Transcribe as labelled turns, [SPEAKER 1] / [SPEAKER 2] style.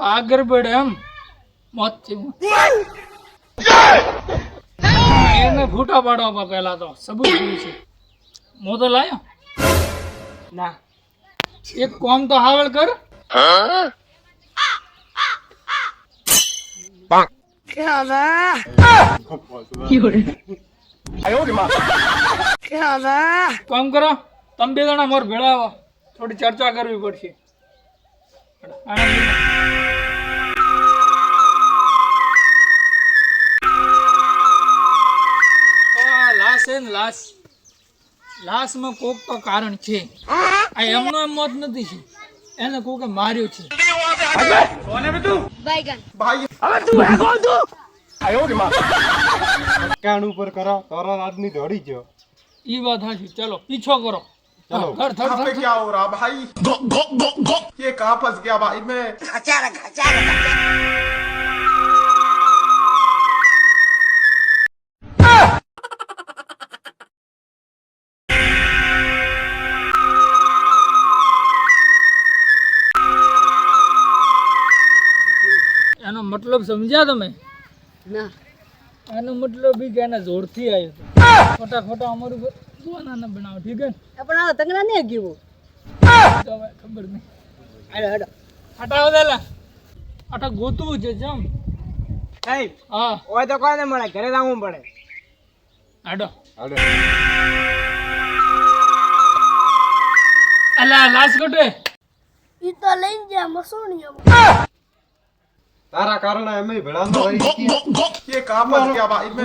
[SPEAKER 1] આગળ ગરબડ એમ. મોત. એને ફૂટા પાડવા પહેલા તો સબૂત જોયું છે. મો તો લાયો?
[SPEAKER 2] ના.
[SPEAKER 1] એક કોમ તો હાવળ કર. કામ કરો તમે બે જણા મોર ભેળા આવો. થોડી ચર્ચા કરવી પડશે. છે ને લાશ લાશમાં કોક તો કારણ છે આ એમનો એમ મોત નથી છે એને કોકે માર્યો છે
[SPEAKER 3] કાન ઉપર કરો તારા રાજની દોડી ગયો
[SPEAKER 1] ઈ વાત હાચી ચલો પીછો કરો
[SPEAKER 3] ચલો.
[SPEAKER 1] ધર ધર
[SPEAKER 4] यहाँ पे
[SPEAKER 1] ધર
[SPEAKER 4] क्या हो रहा भाई ये कहाँ फंस गया भाई मैं
[SPEAKER 1] એનો મતલબ સમજ્યા તમે?
[SPEAKER 2] ના.
[SPEAKER 1] એનો મતલબ બી કે એના જોરથી આવ્યો હતો ખોટા ખોટા અમારું જોવાના ના બનાવો ઠીક હે?
[SPEAKER 2] પણ આ તંગડા નહીં
[SPEAKER 1] ગીવો. ખબર નહીં.
[SPEAKER 2] હાડો હાડો
[SPEAKER 1] હટાવો દેલા. આટા ગોતવું છે જમ.
[SPEAKER 2] સાહેબ
[SPEAKER 1] હા.
[SPEAKER 2] ઓય તો કોઈ મળે ઘરે જવું પડે.
[SPEAKER 1] હાડો
[SPEAKER 3] હાડો
[SPEAKER 1] અલા લાશ કટે
[SPEAKER 5] ઈ તો લઈ ગયા મસોણીયામાં
[SPEAKER 3] તારા કારણે અમે ભેળા
[SPEAKER 4] કે કામ જ ક્યાં બા- ઈમે-